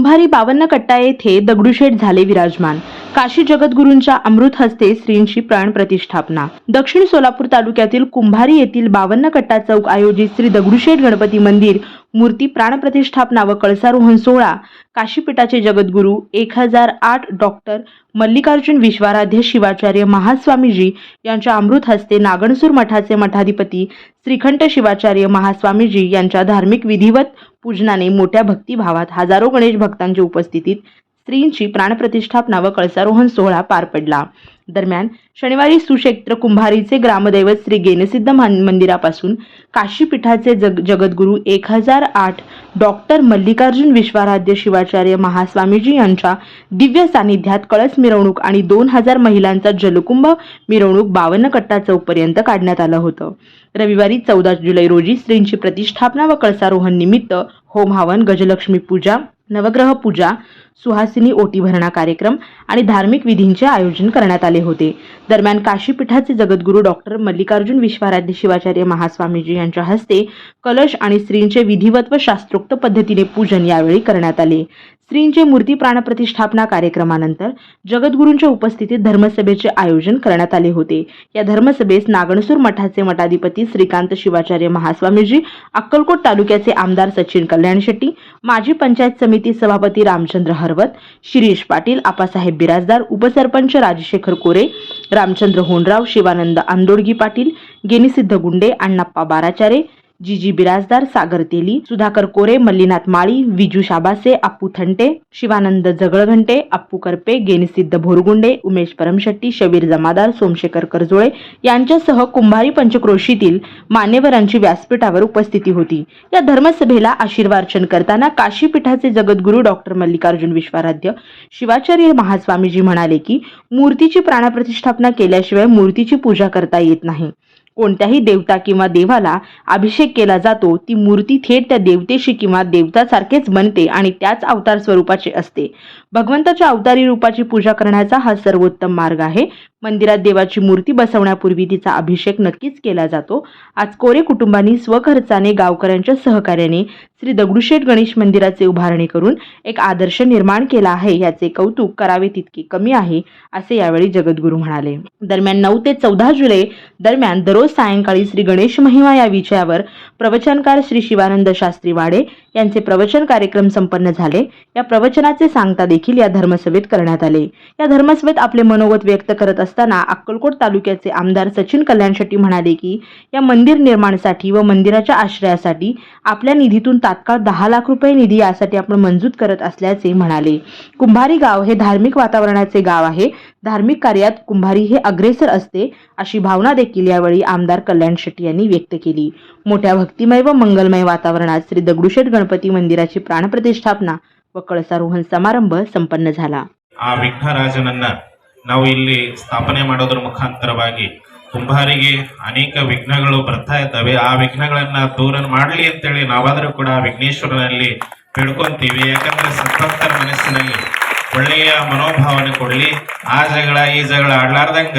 कुंभारी बावन्न कट्टा येथे दगडूशेठ झाले विराजमान. काशी जगद्गुरूंच्या अमृत हस्ते श्रींची प्राण प्रतिष्ठापना. दक्षिण सोलापूर तालुक्यातील कुंभारी येथील बावन्न कट्टा चौक आयोजित श्री दगडूशेठ गणपती मंदिर मूर्ती प्राणप्रतिष्ठापना व कळसारोहण सोहळा काशीपीठाचे जगद्गुरू एक हजार आठ डॉक्टर मल्लिकार्जुन विश्वाराध्य शिवाचार्य महास्वामीजी यांच्या अमृत हस्ते नागणसूर मठाचे मठाधिपती श्रीखंड शिवाचार्य महास्वामीजी यांच्या धार्मिक विधिवत पूजनाने मोठ्या भक्तिभावात हजारो गणेश भक्तांच्या उपस्थितीत स्त्रींची प्राणप्रतिष्ठापना व कळसारोहण सोहळा पार पडला. दरम्यान शनिवारी सुक्षेत्र कुंभारीचे ग्रामदैवत श्री गेनसिद्ध मंदिरापासून काशीपीठाचे जग जगद्गुरू एक हजार आठ डॉक्टर मल्लिकार्जुन विश्वाराध्य शिवाचार्य महास्वामीजी यांच्या दिव्य सानिध्यात कळस मिरवणूक आणि दोन हजार महिलांचा जलकुंभ मिरवणूक बावन्न कट्टा चौकपर्यंत काढण्यात आलं होतं. रविवारी चौदा जुलै रोजी स्त्रींची प्रतिष्ठापना व कळसारोहण निमित्त होम हवन गजलक्ष्मी पूजा नवग्रह पूजा सुहासिनी ओटी भरणा कार्यक्रम आणि धार्मिक विधींचे आयोजन करण्यात आले होते. दरम्यान काशीपीठाचे जगद्गुरू डॉक्टर मल्लिकार्जुन विश्वाराध्य शिवाचार्य महास्वामीजी यांच्या हस्ते कलश आणि स्त्रींचे विधिवत व शास्त्रोक्त पद्धतीने पूजन यावेळी करण्यात आले. श्रींचे मूर्ती प्राणप्रतिष्ठापना कार्यक्रमानंतर जगद्गुरूंच्या उपस्थितीत धर्मसभेचे आयोजन करण्यात आले होते. या धर्मसभेस नागणसूर मठाचे मठाधिपती श्रीकांत शिवाचार्य महास्वामीजी अक्कलकोट तालुक्याचे आमदार सचिन कल्याण शेट्टी माजी पंचायत समिती सभापती रामचंद्र भारवत शिरीष पाटील आपासाहेब बिराजदार उपसरपंच राजशेखर कोरे रामचंद्र होनराव शिवानंद आंदोडगी पाटील गेनिसिद्ध गुंडे अण्णाप्पा बाराचारे जीजी बिराजदार सागर तेली सुधाकर कोरे मल्लीनाथ माळी विजू शाबासे अप्पू थंटे शिवानंद जगळघंटे अप्पू करपे गेनिसिद्ध भोरगुंडे उमेश परमशेट्टी शबीर जमादार सोमशेखर करजोळे यांच्यासह कुंभारी पंचक्रोशीतील मान्यवरांची व्यासपीठावर उपस्थिती होती. या धर्मसभेला आशीर्वाचन करताना काशीपीठाचे जगद्गुरू डॉक्टर मल्लिकार्जुन विश्वाराध्य शिवाचार्य महास्वामीजी म्हणाले की मूर्तीची प्राणप्रतिष्ठापना केल्याशिवाय मूर्तीची पूजा करता येत नाही. कोणत्याही देवता किंवा देवाला अभिषेक केला जातो ती मूर्ती थेट त्या देवतेशी किंवा देवतासारखेच बनते आणि त्याच अवतार स्वरूपाचे असते. भगवंताच्या अवतारी रूपाची पूजा करण्याचा हा सर्वोत्तम मार्ग आहे. मंदिरात देवाची मूर्ती बसवण्यापूर्वी तिचा अभिषेक नक्कीच केला जातो. आज कोरे कुटुंबांनी स्वखर्चाने गावकऱ्यांच्या सहकार्याने श्री दगडूशेठ गणेश मंदिराचे उभारणी करून एक आदर्श निर्माण केला आहे. याचे कौतुक करावे तितके कमी आहे असे यावेळी जगद्गुरू म्हणाले. दरम्यान नऊ ते चौदा जुलै दरम्यान दररोज सायंकाळी श्री गणेश महिमा या विषयावर प्रवचनकार श्री शिवानंद शास्त्री वाडे यांचे प्रवचन कार्यक्रम संपन्न झाले. या प्रवचनाचे सांगता देखील या धर्मसभेत करण्यात आले. या धर्मसभेत आपले मनोगत व्यक्त करत असताना अक्कलकोट तालुक्याचे आमदार सचिन कल्याण शेट्टी म्हणाले की या मंदिर निर्माणासाठी व मंदिराच्या आश्रयासाठी आपल्या निधीतून तात्काळ दहा लाख रुपये निधी यासाठी आपण मंजूर करत असल्याचे म्हणाले. कुंभारी गाव हे धार्मिक वातावरणाचे गाव आहे. धार्मिक कार्यात कुंभारी हे अग्रेसर असते अशी भावना देखील यावेळी आमदार कल्याण शेट्टी यांनी व्यक्त केली. मोठ्या भक्तिमय व मंगलमय वातावरणात श्री दगडूशेठ गणपती मंदिराची प्राणप्रतिष्ठापना व कळसारोहण समारंभ संपन्न झाला. ನಾವು ಇಲ್ಲಿ ಸ್ಥಾಪನೆ ಮಾಡೋದ್ರ ಮುಖಾಂತರವಾಗಿ ಕುಂಬಾರಿಗೆ ಅನೇಕ ವಿಘ್ನಗಳು ಬರ್ತಾ ಇದ್ದಾವೆ. ಆ ವಿಘ್ನಗಳನ್ನ ದೂರ ಮಾಡಲಿ ಅಂತೇಳಿ ನಾವಾದರೂ ಕೂಡ ವಿಘ್ನೇಶ್ವರನಲ್ಲಿ ಬೇಡ್ಕೊಂತೀವಿ. ಯಾಕಂದ್ರೆ ಸದ್ಭಕ್ತರ ಮನಸ್ಸಿನಲ್ಲಿ ಒಳ್ಳೆಯ ಮನೋಭಾವನೆ ಕೊಡಲಿ. ಆ ಜಗಳ, ಈ ಜಗಳ ಆಡ್ಲಾರ್ದಂಗ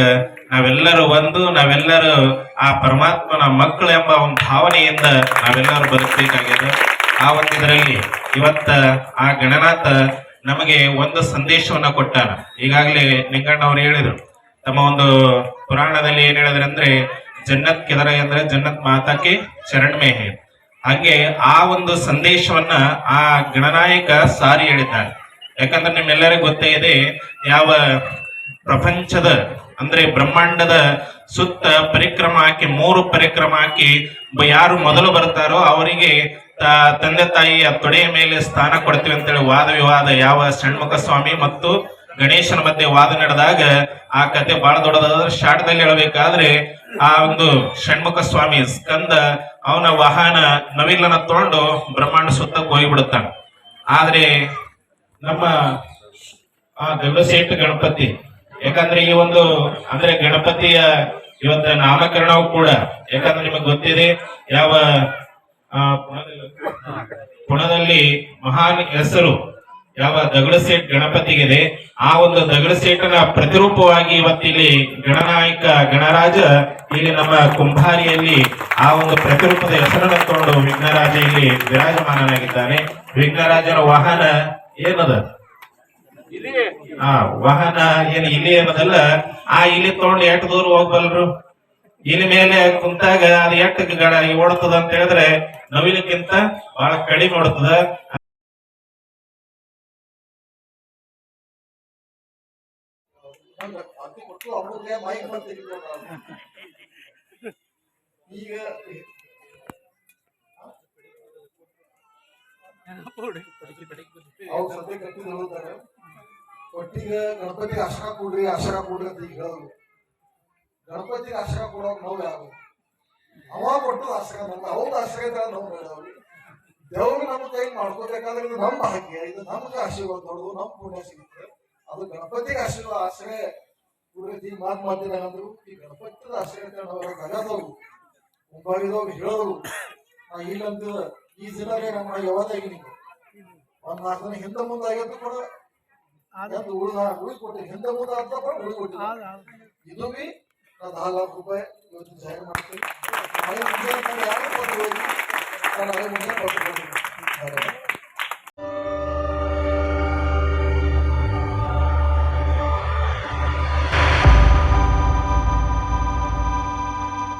ನಾವೆಲ್ಲರೂ ಒಂದು, ನಾವೆಲ್ಲರೂ ಆ ಪರಮಾತ್ಮನ ಮಕ್ಕಳು ಎಂಬ ಒಂದು ಭಾವನೆಯಿಂದ ನಾವೆಲ್ಲರೂ ಬದುಕಬೇಕಾಗಿದೆ ಆ ಒಂದು ಇದರಲ್ಲಿ ಇವತ್ತ ಆ ಗಣನಾಥ ನಮಗೆ ಒಂದು ಸಂದೇಶವನ್ನ ಕೊಟ್ಟಾನ ಈಗಾಗಲೇ ನಿಂಗಣ್ಣ ಅವ್ರು ಹೇಳಿದ್ರು, ತಮ್ಮ ಒಂದು ಪುರಾಣದಲ್ಲಿ ಏನ್ ಹೇಳಿದ್ರೆ ಅಂದ್ರೆ, ಜನ್ನತ್ ಕೆದರ ಅಂದ್ರೆ ಜನ್ನತ್ ಮಾತಾಕೆ ಚರಣ್ಮೇಹೆ ಹಾಗೆ ಆ ಒಂದು ಸಂದೇಶವನ್ನ ಆ ಗಣನಾಯಕ ಸಾರಿ ಹೇಳಿದ್ದಾನೆ ಯಾಕಂದ್ರೆ ನಿಮ್ಮೆಲ್ಲರಿಗೂ ಗೊತ್ತೇ ಇದೆ, ಯಾವ ಪ್ರಪಂಚದ ಅಂದ್ರೆ ಬ್ರಹ್ಮಾಂಡದ ಸುತ್ತ ಪರಿಕ್ರಮ ಹಾಕಿ, ಮೂರು ಪರಿಕ್ರಮ ಹಾಕಿ ಯಾರು ಮೊದಲು ಬರ್ತಾರೋ ಅವರಿಗೆ ತಂದೆ ತಾಯಿಯ ತೊಡೆಯ ಮೇಲೆ ಸ್ಥಾನ ಕೊಡ್ತೀವಿ ಅಂತೇಳಿ ವಾದ ವಿವಾದ ಯಾವ ಷಣ್ಮುಖ ಸ್ವಾಮಿ ಮತ್ತು ಗಣೇಶನ ಮಧ್ಯೆ ವಾದ ನಡೆದಾಗ ಆ ಕತೆ ಬಹಳ ದೊಡ್ಡದಾದ ಶಾಟದಲ್ಲಿ ಹೇಳಬೇಕಾದ್ರೆ ಆ ಒಂದು ಷಣ್ಮುಖ ಸ್ವಾಮಿ ಸ್ಕಂದ ಅವನ ವಾಹನ ನವಿಲನ್ನ ತಗೊಂಡು ಬ್ರಹ್ಮಾಂಡ ಸುತ್ತ ಹೋಗಿಬಿಡುತ್ತಾನೆ. ಆದ್ರೆ ನಮ್ಮ ಆ ಗಗನಸೇಠ ಗಣಪತಿ ಯಾಕಂದ್ರೆ ಈ ಒಂದು, ಅಂದ್ರೆ ಗಣಪತಿಯ ಇವತ್ತ ನಾಮಕರಣವು ಕೂಡ, ಯಾಕಂದ್ರೆ ನಿಮಗೆ ಗೊತ್ತಿದೆ, ಯಾವ ಪುಣದಲ್ಲಿ- ಮಹಾನ್ ಹೆಸರು ಯಾವ ದಗಡಸೇಟ್ ಗಣಪತಿಗಿದೆ, ಆ ಒಂದು ದಗಡಸೇಟನ ಪ್ರತಿರೂಪವಾಗಿ ಇವತ್ತಿಲ್ಲಿ ಗಣನಾಯಕ ಗಣರಾಜ ಇಲ್ಲಿ ನಮ್ಮ ಕುಂಭಾರಿಯಲ್ಲಿ ಆ ಒಂದು ಪ್ರತಿರೂಪದ ಹೆಸರನ್ನು ತಗೊಂಡು ವಿಘ್ನರಾಜ ಇಲ್ಲಿ ವಿರಾಜಮಾನನಾಗಿದ್ದಾನೆ. ವಿಘ್ನರಾಜನ ವಾಹನ ಏನದ? ಆ ವಾಹನ ಏನ್ ಇಲಿ ಅನ್ನೋದಲ್ಲ ಆ ಇಲಿ ತಗೊಂಡು ಎಷ್ಟ್ ದೂರ ಹೋಗ್ಬಲ್ರು? ಇಲಿ ಮೇಲೆ ಕುಂತಾಗ ಅದು ಎಷ್ಟ್ ಗಡ ಓಡ್ತದ ಅಂತ ಹೇಳಿದ್ರೆ ನವಿಲಕ್ಕಿಂತ ಬಹಳ ಕಡಿಮೆ ಓಡ್ತದ ನಾವು. ಈಗ ಅವ್ರು ಸದ್ಯ ಕಟ್ಟಿ ಹೇಳ್ತಾರೆ ಗಣಪತಿಗೆ ಆಶ್ರ ಕೊಡ್ರಿ ಆಶ್ರ ಕೊಡ್ರಿ ಅಂತ ಈಗ ಹೇಳಿದ್ರು ಗಣಪತಿಗೆ ಆಶ್ರಯ ಕೊಡೋಕ್ ನಾವು ಯಾರು? ಅವ ಕೊಟ್ಟು ಅರ್ಶನ ನಮ್ಗೆ ಅವ್ರ ಆಶ್ರಯ ನಾವು ಹೇಳವ್ರಿ ದೇವ್ರು ನಮ್ಮ ಕೈ ಮಾಡ್ಕೋಬೇಕಾದ್ರೆ ಇದು ನಮ್ಮ ಭಾಗ್ಯ, ಇದು ನಮ್ಗೆ ಆಶೀರ್ವಾದ ದೊಡ್ಡದು ನಮ್ ಪುಣ್ಯ ಸಿಗುತ್ತೆ. ಅದು ಗಣಪತಿಗೆ ಆಶೀರ್ವಾದ ಆಶ್ರಯ ಕುಡಿದು ಈ ಮಾತು ಮಾತಿದಾಗ ಅಂದ್ರು ಈ ಗಣಪತಿದ ಆಶ್ರಯ ನಾವು ಗಗದವ್ರು ಮುಂಬಾಗಿದವ್ರು ಹೇಳೋರು. ನಾ ಇಲ್ಲಂತ ಈ ಜಿಲ್ಲಾಗೆ ನಮ್ಮ ಯಾವಾಗ ಒಂದ್ ನಾಲ್ಕು ದಿನ ಹಿಂದೆ ಮುಂದೆ ಆಗೈತೆ ಕೂಡ ಎಂದು ಉಳಿದ ಉಳಿ ಕೊಟ್ಟಿರಿ ಹಿಂದೆ ಮುಂದೆ ಅಂತ ಕೂಡ ಉಳಿ ಕೊಟ್ಟಿರಿ ಇದು ಬಿ ನಾನು ನಾಲ್ಕು ಲಾಖ ರೂಪಾಯಿ ಇವತ್ತು ಜಾರಿ ಮಾಡ್ತೀನಿ ಮನೆ ಮುಂದೆ ಯಾರು ಕೊಟ್ಟು ಹೋಗಿ ನಾನು ಮನೆ ಮುಂದೆ ಕೊಟ್ಟು ಹೋಗ್ತೀನಿ.